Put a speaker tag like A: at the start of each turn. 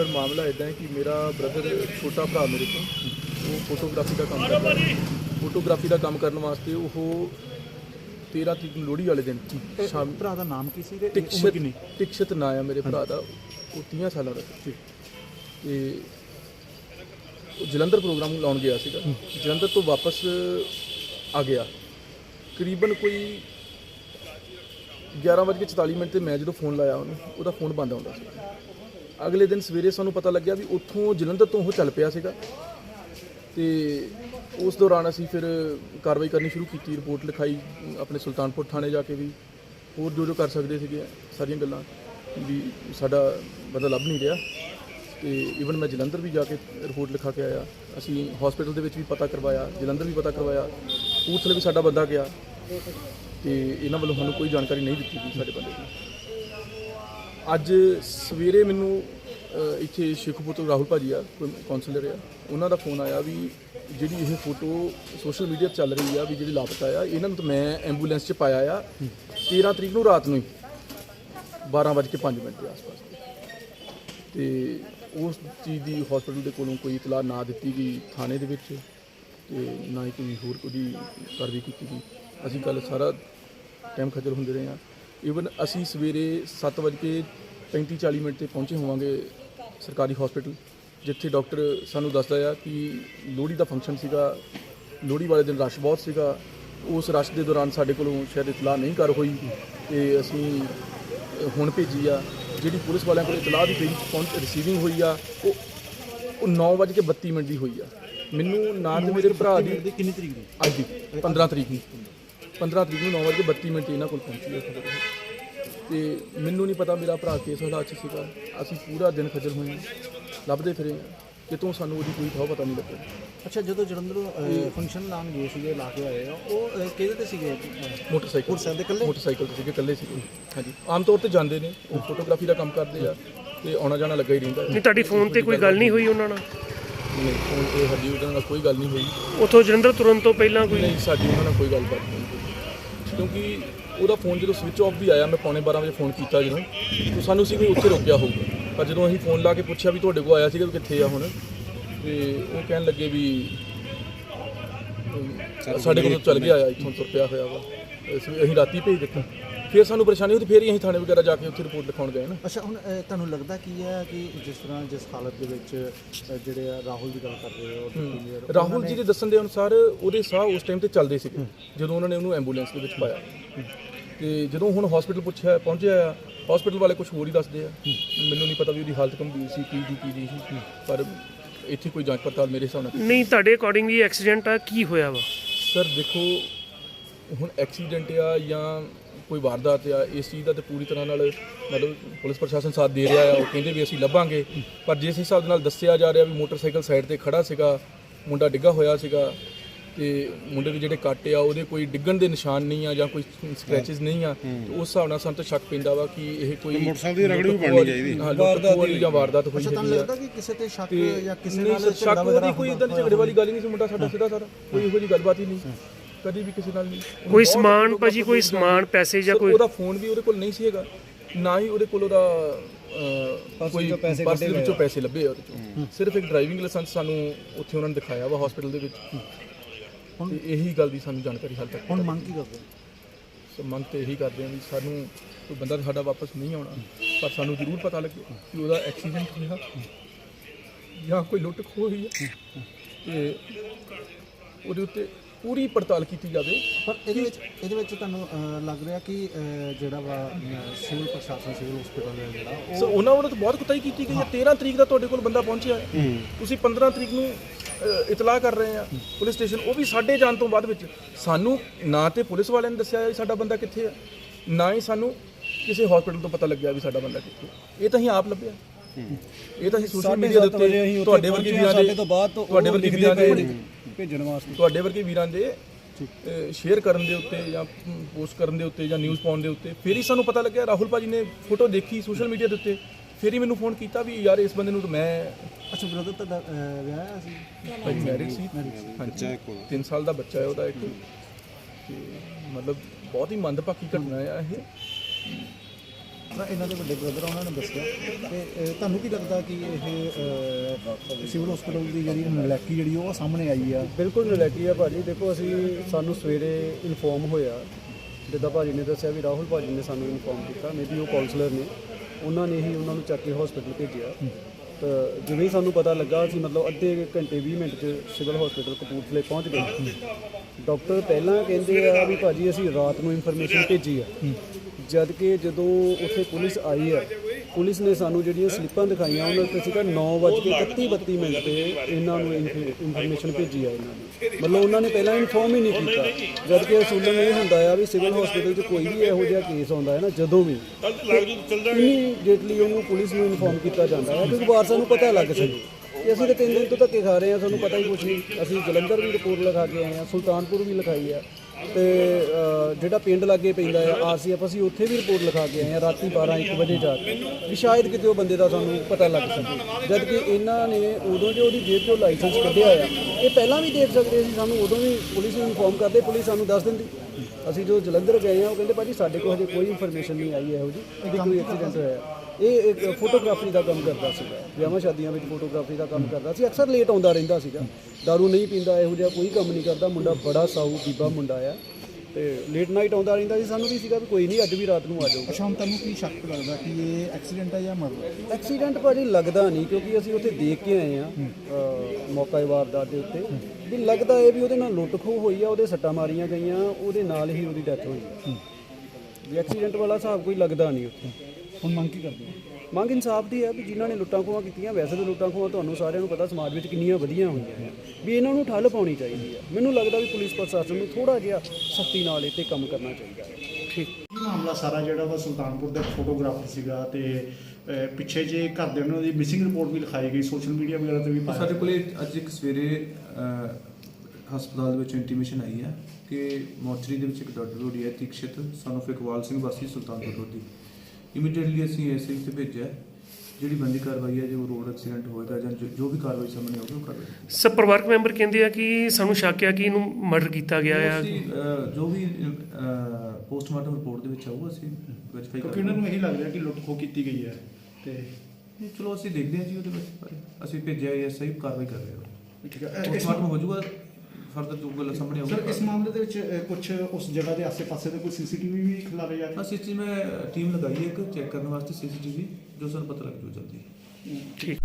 A: Sir ਮਾਮਲਾ ਇਦਾਂ ਹੈ ਕਿ ਮੇਰਾ ਬ੍ਰਦਰ ਛੋਟਾ ਭਰਾ ਮੇਰੇ ਤੋਂ ਉਹ ਫੋਟੋਗ੍ਰਾਫੀ ਦਾ ਕੰਮ ਕਰਦਾ ਹੈ। ਫੋਟੋਗ੍ਰਾਫੀ ਦਾ ਕੰਮ ਕਰਨ ਵਾਸਤੇ ਉਹ 13 ਤਰੀਕ ਨੂੰ ਲੋਹੜੀ ਵਾਲੇ ਦਿਨ ਸ਼ਾਮ
B: ਭਰਾ ਦਾ ਨਾਮ ਕੀ ਸੀ ਤੇ ਉਮਰ
A: ਟਿਕਸ਼ਤ
B: ਕਿੰਨੀ?
A: ਟਿਕਸ਼ਤ ਨਾਂ ਆ ਮੇਰੇ ਭਰਾ ਦਾ ਉਹ 30 ਸਾਲਾਂ ਦਾ ਸੀ। ਤੇ ਉਹ ਜਲੰਧਰ ਪ੍ਰੋਗਰਾਮ ਲਾਉਣ ਗਿਆ ਸੀਗਾ। ਜਲੰਧਰ ਤੋਂ ਵਾਪਸ ਆ ਗਿਆ। ਕਰੀਬਨ ਕੋਈ 11:44 ਮਿੰਟ ਤੇ ਮੈਂ ਜਦੋਂ ਫੋਨ ਲਾਇਆ ਉਹਨੂੰ ਉਹਦਾ ਫੋਨ ਬੰਦ ਆਉਂਦਾ ਸੀ। ਅਗਲੇ ਦਿਨ ਸਵੇਰੇ ਸਾਨੂੰ ਪਤਾ ਲੱਗਿਆ ਵੀ ਉੱਥੋਂ ਜਲੰਧਰ ਤੋਂ ਉਹ ਚੱਲ ਪਿਆ ਸੀਗਾ। ਤੇ ਉਸ ਦੌਰਾਨ ਅਸੀਂ ਫਿਰ ਕਾਰਵਾਈ ਕਰਨੀ ਸ਼ੁਰੂ ਕੀਤੀ, ਰਿਪੋਰਟ ਲਿਖਾਈ, ਆਪਣੇ ਸੁਲਤਾਨਪੁਰ ਥਾਣੇ ਜਾ ਕੇ ਵੀ। ਹੋਰ ਜੋ ਜੋ ਕਰ ਸਕਦੇ ਸੀਗੇ ਸਾਰੀਆਂ ਗੱਲਾਂ ਵੀ ਸਾਡਾ ਪਤਾ ਲੱਭ ਨਹੀਂ ਰਿਹਾ। ਤੇ ਈਵਨ ਮੈਂ ਜਲੰਧਰ ਵੀ ਜਾ ਕੇ ਰਿਪੋਰਟ ਲਿਖਾ ਕੇ ਆਇਆ। ਅਸੀਂ ਹਸਪੀਟਲ ਦੇ ਵਿੱਚ ਵੀ ਪਤਾ ਕਰਵਾਇਆ, ਜਲੰਧਰ ਵੀ ਪਤਾ ਕਰਵਾਇਆ। ਕਪੂਰਥਲੇ ਵੀ ਸਾਡਾ ਬੰਦਾ ਗਿਆ। ਤੇ ਇਹਨਾਂ ਵੱਲੋਂ ਸਾਨੂੰ ਕੋਈ ਜਾਣਕਾਰੀ ਨਹੀਂ ਦਿੱਤੀ ਗਈ ਸਾਡੇ ਬੰਦੇ ਦੀ। ਅੱਜ ਸਵੇਰੇ ਮੈਨੂੰ ਇੱਥੇ ਸ਼ੇਖੂਪੁਰ ਤੋਂ ਰਾਹੁਲ ਭਾਜੀ ਆ, ਕੋਈ ਕਾਉਂਸਲਰ ਆ, ਉਹਨਾਂ ਦਾ ਫੋਨ ਆਇਆ ਵੀ ਜਿਹੜੀ ਇਹ ਫੋਟੋ ਸੋਸ਼ਲ ਮੀਡੀਆ ਤੇ ਚੱਲ ਰਹੀ ਆ, ਵੀ ਜਿਹੜੀ ਲਾਪਤਾ ਆ, ਇਹਨਾਂ ਨੂੰ ਤਾਂ ਮੈਂ ਐਂਬੂਲੈਂਸ 'ਚ ਪਾਇਆ ਆ 13 ਤਰੀਕ ਨੂੰ ਰਾਤ ਨੂੰ ਹੀ 12:05 ਮਿੰਟ ਦੇ ਆਸ-ਪਾਸ ਤੇ ਉਸ ਚੀਜ਼ ਦੀ ਹਸਪੀਟਲ ਦੇ ਕੋਲੋਂ ਕੋਈ ਇਤਲਾਹ ਨਾ ਦਿੱਤੀ ਗਈ ਥਾਣੇ ਦੇ ਵਿੱਚ ਤੇ ਨਾ ਹੀ ਕੋਈ ਹੋਰ ਕੋਈ ਕਾਰਵਾਈ ਕੀਤੀ ਗਈ। ਅਸੀਂ ਕੱਲ ਸਾਰਾ ਟਾਈਮ ਖੱਜਲ ਹੁੰਦੇ ਰਹੇ ਹਾਂ ਈਵਨ ਅਸੀਂ ਸਵੇਰੇ 7:35 40 ਮਿੰਟ ਤੇ ਪਹੁੰਚੇ ਹੋਵਾਂਗੇ ਸਰਕਾਰੀ ਹਸਪੀਟਲ ਜਿੱਥੇ ਡਾਕਟਰ ਸਾਨੂੰ ਦੱਸਦਾ ਆ ਕਿ ਲੋਹੜੀ ਦਾ ਫੰਕਸ਼ਨ ਸੀਗਾ ਲੋਹੜੀ ਵਾਲੇ ਦਿਨ ਰਸ਼ ਬਹੁਤ ਸੀਗਾ ਉਸ ਰਸ਼ ਦੇ ਦੌਰਾਨ ਸਾਡੇ ਕੋਲੋਂ ਸ਼ਾਇਦ ਇਤਲਾਹ ਨਹੀਂ ਕਰ ਹੋਈ ਤੇ ਅਸੀਂ ਹੁਣ ਭੇਜੀ ਆ। ਜਿਹੜੀ ਪੁਲਿਸ ਵਾਲਿਆਂ ਕੋਲ ਇਤਲਾਹ ਦੀ ਪਹੁੰਚ ਪਹੁੰਚ ਰਿਸੀਵਿੰਗ ਹੋਈ ਆ ਉਹ ਉਹ 9:32 ਮਿੰਟ ਦੀ ਹੋਈ ਆ। ਮੈਨੂੰ ਨਾ ਤੇ ਮੇਰੇ ਭਰਾ ਦੀ
B: ਦੀ ਕਿੰਨੀ ਤਰੀਕ ਦੀ?
A: ਅੱਜ ਦੀ 15 ਤਰੀਕ ਨੂੰ। 15 ਤਰੀਕ ਨੂੰ 9:32 ਮਿੰਟ ਇਹਨਾਂ ਕੋਲ ਪਹੁੰਚੀ ਖਬਰ ਤੇ ਮੈਨੂੰ ਨਹੀਂ ਪਤਾ ਮੇਰਾ ਭਰਾ ਕਿਸ ਹਾਲਾਤ 'ਚ ਸੀਗਾ। ਅਸੀਂ ਪੂਰਾ ਦਿਨ ਖੱਜਲ ਹੋਏ ਹਾਂ। ਲੱਭਦੇ ਫਿਰੇ ਹਾਂ। ਕਿਤੋਂ ਸਾਨੂੰ ਉਹਦੀ ਕੋਈ ਥਾਂ ਪਤਾ ਨਹੀਂ ਲੱਗਿਆ।
B: ਅੱਛਾ ਜਦੋਂ ਜਲੰਧਰੋਂ ਫੰਕਸ਼ਨ ਲਾਉਣ ਗਏ ਸੀਗੇ ਲਾ ਕੇ ਆਏ ਆ ਉਹ ਅਹ, ਕਿਹਦੇ ਤੇ ਸੀਗੇ? ਅਹ,
A: ਮੋਟਰਸਾਈਕਲ।
B: ਮੋਟਰਸਾਈਕਲ ਤੇ ਇਕੱਲੇ?
A: ਮੋਟਰਸਾਈਕਲ ਤੇ ਸੀਗੇ ਇਕੱਲੇ ਸੀਗੇ। ਹਾਂਜੀ। ਆਮ ਤੌਰ ਤੇ ਜਾਂਦੇ ਨੇ ਉਹ ਫੋਟੋਗ੍ਰਾਫੀ ਦਾ ਕੰਮ ਕਰਦੇ ਆ ਤੇ ਆਉਣਾ ਜਾਣਾ ਲੱਗਾ ਹੀ ਰਹਿੰਦਾ।
C: ਨਹੀਂ ਤੁਹਾਡੀ ਫੋਨ ਤੇ ਕੋਈ ਗੱਲ ਨਹੀਂ ਹੋਈ ਉਹਨਾਂ ਨਾਲ?
A: ਨਹੀਂ ਫੋਨ ਤੇ ਸਾਡੀ ਉਹਦੇ ਨਾਲ ਕੋਈ ਗੱਲ ਨਹੀਂ ਹੋਈ।
C: ਉਥੋਂ ਜਲੰਧਰ ਤੁਰਨ ਤੋਂ ਪਹਿਲਾਂ ਕੋਈ?
A: ਨਹੀਂ ਸਾਡੀ ਉਹਨਾਂ ਨਾਲ ਕੋਈ ਗੱਲਬਾਤ ਨਹੀਂ ਹੋਈ। ਕਿਉਂਕਿ ਉਹਦਾ ਫੋਨ ਜਦੋਂ ਸਵਿਚ ਆਫ ਵੀ ਆਇਆ ਮੈਂ ਪੌਣੇ 12 ਵਜੇ ਫੋਨ ਕੀਤਾ ਜਦੋਂ ਤਾਂ ਸਾਨੂੰ ਸੀ ਕਿ ਉੱਥੇ ਰੁਕਿਆ ਹੋਊਗਾ। ਪਰ ਜਦੋਂ ਅਸੀਂ ਫੋਨ ਲਾ ਕੇ ਪੁੱਛਿਆ ਵੀ ਤੁਹਾਡੇ ਕੋਲ ਆਇਆ ਸੀਗਾ ਵੀ ਕਿੱਥੇ ਆ ਹੁਣ ਤੇ ਉਹ ਕਹਿਣ ਲੱਗੇ ਵੀ ਸਾਡੇ ਕੋਲ ਚੱਲ ਗਿਆ ਆ ਇੱਥੋਂ ਤੁਰ ਪਿਆ ਹੋਇਆ ਵਾ। ਅਸੀਂ ਅਸੀਂ ਰਾਤੀ ਭੇਜ ਦਿੱਤਾ। ਫਿਰ ਸਾਨੂੰ ਪਰੇਸ਼ਾਨੀ ਹੋਈ ਤੇ ਫਿਰ ਹੀ ਅਸੀਂ ਥਾਣੇ ਵਗੈਰਾ ਜਾ ਕੇ ਉੱਥੇ ਰਿਪੋਰਟ ਲਿਖਾਉਣ ਗਏ ਨਾ।
B: ਅੱਛਾ ਹੁਣ ਅਹ, ਤੁਹਾਨੂੰ ਲੱਗਦਾ ਕੀ ਹੈ ਕਿ ਜਿਸ ਤਰ੍ਹਾਂ ਜਿਸ ਹਾਲਤ ਦੇ ਵਿੱਚ ਅਹ, ਜਿਹੜੇ ਆ ਰਾਹੁਲ ਦੀ ਗੱਲ ਕਰ ਰਹੇ ਹੋ clear,
A: ਰਾਹੁਲ ਜੀ ਦੇ ਦੱਸਣ ਦੇ ਅਨੁਸਾਰ ਉਹਦੇ ਸਾਹ ਉਸ ਟਾਈਮ ਤੇ ਚੱਲਦੇ ਸੀਗੇ ਜਦੋਂ ਉਹਨਾਂ ਨੇ ਉਹਨੂੰ ਐਂਬੂਲੈਂਸ ਦੇ ਵਿੱਚ ਪਾਇਆ। ਤੇ ਜਦੋਂ ਹੁਣ ਹਸਪੀਟਲ ਪੁੱਛਿਆ ਪਹੁੰਚਿਆ ਆ ਹਸਪੀਟਲ ਵਾਲੇ ਕੁਝ ਹੋਰ ਹੀ ਦੱਸਦੇ ਆ। ਮੈਨੂੰ ਨਹੀਂ ਪਤਾ ਵੀ ਉਹਦੀ ਹਾਲਤ ਗੰਭੀਰ ਸੀ ਕੀ ਦੀ ਕੀ ਦੀ ਸੀ। ਪਰ ਇੱਥੇ ਕੋਈ ਜਾਂਚ ਪੜਤਾਲ ਮੇਰੇ ਹਿਸਾਬ ਨਾਲ
C: ਨਹੀਂ ਤੁਹਾਡੇ ਅਕੋਰਡਿੰਗ ਇਹ ਐਕਸੀਡੈਂਟ ਆ ਕੀ ਹੋਇਆ ਵਾ?
A: ਸਰ ਦੇਖੋ ਹੁਣ ਐਕਸੀਡੈਂਟ ਆ ਜਾਂ ਕੋਈ ਵਾਰਦਾਤ ਆ ਇਸ ਚੀਜ਼ ਦਾ ਤੇ ਪੂਰੀ ਤਰ੍ਹਾਂ ਨਾਲ ਮਤਲਬ ਪੁਲਿਸ ਪ੍ਰਸ਼ਾਸਨ ਸਾਥ ਦੇ ਰਿਹਾ ਆ ਉਹ ਕਹਿੰਦੇ ਵੀ ਅਸੀਂ ਲੱਭਾਂਗੇ। ਪਰ ਜਿਸ ਹਿਸਾਬ ਨਾਲ ਦੱਸਿਆ ਜਾ ਰਿਹਾ ਵੀ ਮੋਟਰਸਾਈਕਲ ਸਾਈਡ ਤੇ ਖੜਾ ਸੀਗਾ ਮੁੰਡਾ ਡਿੱਗਾ ਹੋਇਆ ਸੀਗਾ ਤੇ ਮੁੰਡੇ ਦੇ ਜਿਹੜੇ ਕੱਟ ਆ ਉਹਦੇ ਕੋਈ ਡਿੱਗਣ ਦੇ ਨਿਸ਼ਾਨ ਨਹੀਂ ਆ ਜਾਂ ਕੋਈ ਸਕ੍ਰੈਚਸ ਨਹੀਂ ਆ ਤੇ ਉਸ ਹਿਸਾਬ ਨਾਲ ਸਾਨੂੰ ਤਾਂ ਸ਼ੱਕ ਪੈਂਦਾ ਵਾ ਕਿ ਇਹ ਕੋਈ ਮੋਟਰਸਾਈਕਲ ਦੀ ਰਗੜੀ ਵੀ ਬਣਨੀ ਚਾਹੀਦੀ। ਵਾਰਦਾਤ ਜਾਂ ਵਾਰਦਾਤ ਹੋਈ
B: ਅੱਛਾ ਤੁਹਾਨੂੰ ਲੱਗਦਾ ਕਿ ਕਿਸੇ ਤੇ ਸ਼ੱਕ ਜਾਂ ਕਿਸੇ ਨਾਲ
A: ਸ਼ੱਕ ਉਹਦੀ ਕੋਈ ਇਦਾਂ ਦੀ ਝਗੜੇ ਵਾਲੀ ਗੱਲ ਹੀ ਨਹੀਂ ਸੀ ਮੁੰਡਾ ਸਾਡਾ ਸਿੱਧਾ ਸਾਰਾ। ਕੋਈ ਇਹੋ ਜਿਹੀ ਗੱਲਬਾਤ ਹੀ ਨਹੀਂ। ਕਦੀ ਵੀ ਕਿਸੇ ਨਾਲ ਨਹੀਂ।
C: ਕੋਈ ਸਮਾਨ ਭਾਜੀ ਕੋਈ ਸਮਾਨ ਪੈਸੇ ਜਾਂ ਕੋਈ
A: ਉਹਦਾ ਫੋਨ ਵੀ ਉਹਦੇ ਕੋਲ ਨਹੀਂ ਸੀ ਹੈਗਾ। ਨਾ ਹੀ ਉਹਦੇ ਕੋਲ ਉਹਦਾ ਕੋਈ ਪਰਸ ਦੇ ਵਿੱਚੋਂ ਪੈਸੇ ਲੱਭੇ ਉਹਦੇ ਚੋਂ। ਸਿਰਫ ਇੱਕ ਡਰਾਈਵਿੰਗ ਲਾਇਸੈਂਸ ਸਾਨੂੰ ਉੱਥੇ ਉਹਨਾਂ ਨੇ ਦਿਖਾਇਆ ਵਾ ਹਸਪੀਟਲ ਦੇ ਵਿੱਚ। ਤੇ ਇਹੀ ਗੱਲ ਦੀ ਸਾਨੂੰ ਜਾਣਕਾਰੀ ਹਾਲ ਤੱਕ
B: ਹੁਣ ਮੰਗ ਕੀ ਕਰਦੇ ਹੋ?
A: ਸੋ ਮੰਗ ਤੇ ਇਹੀ ਕਰਦੇ ਹਾਂ ਵੀ ਸਾਨੂੰ ਕੋਈ ਬੰਦਾ ਤਾਂ ਸਾਡਾ ਵਾਪਸ ਨਹੀਂ ਆਉਣਾ ਪਰ ਸਾਨੂੰ ਜ਼ਰੂਰ ਪਤਾ ਲੱਗੇ ਕਿ ਉਹਦਾ ਐਕਸੀਡੈਂਟ ਹੋਇਆ ਜਾਂ ਕੋਈ ਲੁੱਟ ਖੋਹ ਹੋਈ ਹੈ ਤੇ ਉਹਦੇ ਉੱਤੇ ਪੂਰੀ ਪੜਤਾਲ ਕੀਤੀ ਜਾਵੇ।
B: ਪਰ ਇਹਦੇ ਵਿੱਚ ਇਹਦੇ ਵਿੱਚ ਤੁਹਾਨੂੰ ਅਹ, ਲੱਗ ਰਿਹਾ ਕਿ ਅਹ, ਜਿਹੜਾ ਵਾ ਅਹ, ਸਿਵਲ ਪ੍ਰਸ਼ਾਸਨ ਸਿਵਲ ਹਸਪੀਟਲ ਹੈ ਜਿਹੜਾ
A: ਸੋ ਉਹਨਾਂ ਵੱਲੋਂ ਤਾਂ ਬਹੁਤ ਕੁਤਾਈ ਕੀਤੀ ਗਈ ਹੈ। 13 ਤਰੀਕ ਦਾ ਤੁਹਾਡੇ ਕੋਲ ਬੰਦਾ ਪਹੁੰਚਿਆ। ਹੈ। ਤੁਸੀਂ 15 ਤਰੀਕ ਨੂੰ ਇਤਲਾਹ ਕਰ ਰਹੇ ਆ ਪੁਲਿਸ ਸਟੇਸ਼ਨ ਉਹ ਵੀ ਸਾਡੇ ਜਾਣ ਤੋਂ ਬਾਅਦ ਵਿੱਚ। ਸਾਨੂੰ ਨਾ ਤੇ ਪੁਲਿਸ ਵਾਲਿਆਂ ਨੇ ਦੱਸਿਆ ਵੀ ਸਾਡਾ ਬੰਦਾ ਕਿੱਥੇ ਆ ਨਾ ਹੀ ਸਾਨੂੰ ਕਿਸੇ ਹਸਪੀਟਲ ਤੋਂ ਪਤਾ ਲੱਗਿਆ ਵੀ ਸਾਡਾ ਬੰਦਾ ਕਿੱਥੇ ਹੈ। ਇਹ ਤਾਂ ਅਸੀਂ ਆਪ ਲੱਭਿਆ। ਇਹ ਤਾਂ ਅਸੀਂ ਸੋਸ਼ਲ ਮੀਡੀਆ ਦੇ ਉੱਤੇ ਤੁਹਾਡੇ ਵਰਗੇ ਵੀਰਾਂ ਦੇ
D: ਤੋਂ ਬਾਅਦ ਤੋਂ
A: ਤੁਹਾਡੇ ਵਰਗੇ ਵੀਰਾਂ ਦੇ
D: ਭੇਜਣ ਵਾਸਤੇ।
A: ਤੁਹਾਡੇ ਵਰਗੇ ਵੀਰਾਂ ਦੇ ਸ਼ੇਅਰ ਕਰਨ ਦੇ ਉੱਤੇ ਜਾਂ ਪੋਸਟ ਕਰਨ ਦੇ ਉੱਤੇ ਜਾਂ ਨਿਊਜ਼ ਪਾਉਣ ਦੇ ਉੱਤੇ ਫਿਰ ਹੀ ਸਾਨੂੰ ਪਤਾ ਲੱਗਿਆ। ਰਾਹੁਲ ਭਾਜੀ ਨੇ ਫੋਟੋ ਦੇਖੀ ਸੋਸ਼ਲ ਮੀਡੀਆ ਦੇ ਉੱਤੇ। ਫਿਰ ਹੀ ਮੈਨੂੰ ਫੋਨ ਕੀਤਾ ਵੀ ਯਾਰ ਇਸ ਬੰਦੇ ਨੂੰ ਤਾਂ ਮੈਂ
B: ਅੱਛਾ ਬ੍ਰਦਰ ਤੁਹਾਡਾ ਅਹ, ਵਿਆਹਿਆ ਸੀ?
A: ਭਾਈ ਮੈਰਿਡ ਸੀ। ਹਾਂਜੀ। 3 ਸਾਲ ਦਾ ਬੱਚਾ ਹੈ ਉਹਦਾ ਇੱਕ। ਤੇ ਮਤਲਬ ਬਹੁਤ ਹੀ ਮੰਦਭਾਗੀ ਘਟਨਾ ਆ ਇਹ।
B: ਤਾਂ ਇਹਨਾਂ ਦੇ ਵੱਡੇ ਬ੍ਰਦਰ ਉਹਨਾਂ ਨੇ ਦੱਸਿਆ। ਤੇ ਅਹ, ਤੁਹਾਨੂੰ ਕੀ ਲੱਗਦਾ ਕਿ ਇਹ ਸਿਵਲ ਹਸਪੀਟਲ ਦੀ ਜਿਹੜੀ ਨਲੈਕੀ ਜਿਹੜੀ ਉਹ ਸਾਹਮਣੇ ਆਈ ਆ?
D: ਬਿਲਕੁਲ ਨਲੈਕੀ ਆ ਭਾਜੀ। ਦੇਖੋ ਅਸੀਂ ਸਾਨੂੰ ਸਵੇਰੇ ਇਨਫੋਰਮ ਹੋਇਆ ਜਿੱਦਾਂ ਭਾਜੀ ਨੇ ਦੱਸਿਆ ਵੀ ਰਾਹੁਲ ਭਾਜੀ ਨੇ ਸਾਨੂੰ ਇਨਫੋਰਮ ਕੀਤਾ ਮੇਬੀ ਉਹ ਕਾਉਂਸਲਰ ਨੇ। ਉਹਨਾਂ ਨੇ ਹੀ ਉਹਨਾਂ ਨੂੰ ਚੱਕ ਕੇ ਹਸਪੀਟਲ ਭੇਜਿਆ। ਤਾਂ ਜਿਵੇਂ ਹੀ ਸਾਨੂੰ ਪਤਾ ਲੱਗਾ ਅਸੀਂ ਮਤਲਬ ਅੱਧੇ ਘੰਟੇ 20 ਮਿੰਟ 'ਚ ਸਿਵਲ ਹਸਪੀਟਲ ਕਪੂਰਥਲੇ ਪਹੁੰਚ ਗਏ। ਡਾਕਟਰ ਪਹਿਲਾਂ ਕਹਿੰਦੇ ਆ ਵੀ ਭਾਜੀ ਅਸੀਂ ਰਾਤ ਨੂੰ ਇਨਫੋਰਮੇਸ਼ਨ ਭੇਜੀ ਆ। ਜਦ ਕਿ ਜਦੋਂ ਉੱਥੇ ਪੁਲਿਸ ਆਈ ਆ ਪੁਲਿਸ ਨੇ ਸਾਨੂੰ ਜਿਹੜੀਆਂ ਸਲਿੱਪਾਂ ਦਿਖਾਈਆਂ, ਉਹਨਾਂ ਤੇ ਸੀਗਾ 9:31 32 ਮਿੰਟ ਤੇ ਇਹਨਾਂ ਨੂੰ ਇਨਫੋਰਮੇਸ਼ਨ ਭੇਜੀ ਆ ਇਹਨਾਂ ਨੇ ਮਤਲਬ ਉਹਨਾਂ ਨੇ ਪਹਿਲਾਂ ਇਨਫੋਰਮ ਹੀ ਨਹੀਂ ਕੀਤਾ। ਜਦ ਕਿ ਅਸੂਲਨ ਇਹ ਹੁੰਦਾ ਆ ਵੀ ਸਿਵਲ ਹਸਪੀਟਲ 'ਚ ਕੋਈ ਵੀ ਇਹੋ ਜਿਹਾ ਕੇਸ ਆਉਂਦਾ ਹੈ ਨਾ, ਜਦੋਂ ਵੀ ਇਮੀਡੀਏਟਲੀ ਉਹਨੂੰ ਪੁਲਿਸ ਨੂੰ ਇਨਫੋਰਮ ਕੀਤਾ ਜਾਂਦਾ ਹੈ, ਕਿਉਂਕਿ ਵਾਰਸਾਂ ਨੂੰ ਪਤਾ ਲੱਗ ਸਕੇ। ਕਿ ਅਸੀਂ ਤਾਂ ਤਿੰਨ ਦਿਨ ਤੋਂ ਧੱਕੇ ਖਾ ਰਹੇ ਹਾਂ, ਸਾਨੂੰ ਪਤਾ ਹੀ ਕੁਝ ਨਹੀਂ। ਅਸੀਂ ਜਲੰਧਰ ਵੀ ਰਿਪੋਰਟ ਲਿਖਾ ਕੇ ਆਏ ਹਾਂ, ਸੁਲਤਾਨਪੁਰ ਵੀ ਲਿਖਾਈ ਆ। ਤੇ ਜਿਹੜਾ ਪਿੰਡ ਲਾਗੇ ਪੈਂਦਾ ਆ ਆਰਸੀਐਫ ਅਸੀਂ ਉੱਥੇ ਵੀ ਰਿਪੋਰਟ ਲਿਖਾ ਕੇ ਆਏ ਹਾਂ ਰਾਤੀ 12 1 ਵਜੇ ਜਾ ਕੇ। ਵੀ ਸ਼ਾਇਦ ਕਿਤੇ ਉਹ ਬੰਦੇ ਦਾ ਸਾਨੂੰ ਪਤਾ ਲੱਗ ਸਕੇ। ਜਦ ਕਿ ਇਹਨਾਂ ਨੇ ਉਦੋਂ ਜੋ ਉਹਦੀ ਜੇਬ ਚੋਂ ਲਾਇਸੈਂਸ ਕੱਢਿਆ ਆ, ਇਹ ਪਹਿਲਾਂ ਵੀ ਦੇਖ ਸਕਦੇ ਸੀ ਸਾਨੂੰ, ਉਦੋਂ ਵੀ ਪੁਲਿਸ ਨੂੰ ਇਨਫੋਰਮ ਕਰਦੇ, ਪੁਲਿਸ ਸਾਨੂੰ ਦੱਸ ਦਿੰਦੀ। ਅਸੀਂ ਜੋ ਜਲੰਧਰ ਗਏ ਆ, ਉਹ ਕਹਿੰਦੇ, ਭਾਜੀ, ਸਾਡੇ ਕੋਲ ਹਜੇ ਕੋਈ ਇਨਫੋਰਮੇਸ਼ਨ ਨਹੀਂ ਆਈ ਇਹੋ ਜੀ ਵੀ ਕੋਈ ਐਕਸੀਡੈਂਟ ਹੋਇਆ। ਇਹ ਫੋਟੋਗ੍ਰਾਫੀ ਦਾ ਕੰਮ ਕਰਦਾ ਸੀਗਾ। ਵਿਆਹਾਂ ਸ਼ਾਦੀਆਂ ਵਿੱਚ ਫੋਟੋਗ੍ਰਾਫੀ ਦਾ ਕੰਮ ਕਰਦਾ ਸੀ। ਅਕਸਰ ਲੇਟ ਆਉਂਦਾ ਰਹਿੰਦਾ ਸੀਗਾ। ਦਾਰੂ ਨਹੀਂ ਪੀਂਦਾ ਇਹੋ ਜਿਹਾ ਕੋਈ ਕੰਮ ਨਹੀਂ ਕਰਦਾ। ਮੁੰਡਾ ਬੜਾ ਸਾਊ ਬੀਬਾ ਮੁੰਡਾ ਆ। ਤੇ ਲੇਟ ਨਾਈਟ ਆਉਂਦਾ ਰਹਿੰਦਾ ਸੀ। ਸਾਨੂੰ ਵੀ ਸੀਗਾ ਵੀ ਕੋਈ ਨਹੀਂ ਅੱਜ ਵੀ ਰਾਤ ਨੂੰ ਆ ਜਾਊਗਾ।
B: ਅੱਛਾ ਹੁਣ ਤੁਹਾਨੂੰ ਕੀ ਸ਼ੱਕ ਲੱਗਦਾ ਕਿ ਇਹ ਐਕਸੀਡੈਂਟ ਹੈ ਜਾਂ ਮਰਡਰ
D: ਐਕਸੀਡੈਂਟ ਭਾਜੀ ਲੱਗਦਾ ਨਹੀਂ ਕਿਉਂਕਿ ਅਸੀਂ ਉੱਥੇ ਦੇਖ ਕੇ ਆਏ ਆ ਮੌਕਾ ਵਾਰਦਾਤ ਦੇ ਉੱਤੇ। ਵੀ ਲੱਗਦਾ ਇਹ ਵੀ ਉਹਦੇ ਨਾਲ ਲੁੱਟ ਖੋਹ ਹੋਈ ਆ ਉਹਦੇ ਸੱਟਾਂ ਮਾਰੀਆਂ ਗਈਆਂ ਉਹਦੇ ਨਾਲ ਹੀ ਉਹਦੀ ਡੈਥ ਹੋਈ ਆ। ਵੀ ਐਕਸੀਡੈਂਟ ਵਾਲਾ ਹਿਸਾਬ ਕੋਈ ਲੱਗਦਾ ਨਹੀਂ ਉੱਥੇ।
B: ਹੁਣ ਮੰਗ ਕੀ ਕਰਦੇ ਹੋ?
D: ਮੰਗ ਇਨਸਾਫ ਦੀ ਹੈ ਵੀ ਜਿਨ੍ਹਾਂ ਨੇ ਲੁੱਟਾਂ ਖੋਹਾਂ ਕੀਤੀਆਂ ਵੈਸੇ ਤਾਂ ਲੁੱਟਾਂ ਖੋਹਾਂ ਤੁਹਾਨੂੰ ਸਾਰਿਆਂ ਨੂੰ ਪਤਾ ਸਮਾਜ ਵਿੱਚ ਕਿੰਨੀਆਂ ਵਧੀਆਂ ਹੋਈਆਂ ਹੈ ਵੀ ਇਹਨਾਂ ਨੂੰ ਠੱਲ ਪਾਉਣੀ ਚਾਹੀਦੀ ਹੈ। ਮੈਨੂੰ ਲੱਗਦਾ ਵੀ ਪੁਲਿਸ ਪ੍ਰਸ਼ਾਸਨ ਨੂੰ ਥੋੜਾ ਜਿਹਾ ਸਖਤੀ ਨਾਲ ਇਹ ਤੇ ਕੰਮ ਕਰਨਾ ਚਾਹੀਦਾ ਹੈ।
C: ਠੀਕ।
B: ਕੀ ਮਾਮਲਾ ਸਾਰਾ ਜਿਹੜਾ ਵਾ ਸੁਲਤਾਨਪੁਰ ਦਾ ਫੋਟੋਗ੍ਰਾਫਰ ਸੀਗਾ ਤੇ ਪਿੱਛੇ ਜੇ ਘਰ ਦੇ ਉਹਨਾਂ ਦੀ ਮਿਸਿੰਗ ਰਿਪੋਰਟ ਵੀ ਲਿਖਾਈ ਗਈ ਸੋਸ਼ਲ ਮੀਡੀਆ ਵਗੈਰਾ ਤੇ ਵੀ ਪਾਇਆ
E: ਸਾਡੇ ਕੋਲੇ ਅੱਜ ਇੱਕ ਸਵੇਰੇ ਹਸਪਤਾਲ ਦੇ ਵਿੱਚ ਇੰਟੀਮੇਸ਼ਨ ਆਈ ਹੈ ਕਿ ਮੋਰਚਰੀ ਦੇ ਵਿੱਚ ਇੱਕ ਡਾਕਟਰ ਹੋੜੀ ਹੈ ਤੀਕਸ਼ਿਤ ਸਾਨੂੰ ਇਕਬਾਲ ਸਿੰਘ ਵਾਸੀ ਸੁਲਤਾਨਪੁਰ ਲੋਧੀ ਇਮੀਡੀਏਟਲੀ ਅਸੀਂ ਐਸਆਈ ਤੇ ਭੇਜਿਆ। ਜਿਹੜੀ ਬੰਦੀ ਕਾਰਵਾਈ ਹੈ ਜੋ ਰੋਡ ਐਕਸੀਡੈਂਟ ਹੋਏਗਾ ਜਾਂ ਜੋ- ਜੋ ਵੀ ਕਾਰਵਾਈ ਸਾਹਮਣੇ ਆਊਗੀ ਉਹ ਕਾਰਵਾਈ
C: ਸਭ ਪਰਿਵਾਰਕ ਮੈਂਬਰ ਕਹਿੰਦੇ ਆ ਕਿ ਸਾਨੂੰ ਸ਼ੱਕ ਆ ਕਿ ਇਹਨੂੰ ਮਰਡਰ ਕੀਤਾ ਗਿਆ ਆ।
E: ਅਸੀਂ ਅਹ, ਜੋ ਵੀ ਪੋਸਟਮਾਰਟਮ ਰਿਪੋਰਟ ਦੇ ਵਿੱਚ ਆਊਗਾ ਅਸੀਂ ਵੈਰੀਫਾਈ
B: ਕਿਉਂਕਿ ਉਹਨਾਂ ਨੂੰ ਇਹੀ ਲੱਗ ਰਿਹਾ ਕਿ ਲੁੱਟ ਖੋ ਕੀਤੀ ਗਈ ਹੈ ਤੇ
E: ਨਹੀਂ ਚਲੋ ਅਸੀਂ ਦੇਖਦੇ ਹਾਂ ਜੀ ਉਹਦੇ ਵਿੱਚ ਬਾਰੇ ਅਸੀਂ ਭੇਜਿਆ ਐਸਆਈ ਕਾਰਵਾਈ ਕਰ ਰਹੇ ਹਾਂ।
B: ਠੀਕ ਹੈ। ਇਸ
E: ਪੋਸਟਮਾਰਟਮ ਹੋ ਜਾਊਗਾ ਫਰਦਰ ਜੋ ਗੱਲ ਸਾਹਮਣੇ ਆਊਗੀ
B: ਸਰ ਇਸ ਮਾਮਲੇ ਦੇ ਵਿੱਚ ਕੁਝ ਉਸ ਜਗ੍ਹਾ ਦੇ ਆਸ-ਪਾਸੇ ਦੇ ਕੋਈ ਸੀਸੀਟੀਵੀ ਵੀ ਖਿਲਾਰੇ ਜਾ
E: ਅਸੀਂ ਇਸ 'ਚ ਮੈਂ ਟੀਮ ਲਗਾਈ ਹੈ ਇੱਕ ਚੈੱਕ ਕਰਨ ਵਾਸਤੇ ਸੀਸੀਟੀਵੀ ਜੋ ਸਾਨੂੰ ਪਤਾ ਲੱਗ ਜੂ ਜਲਦੀ।
C: ਠੀਕ।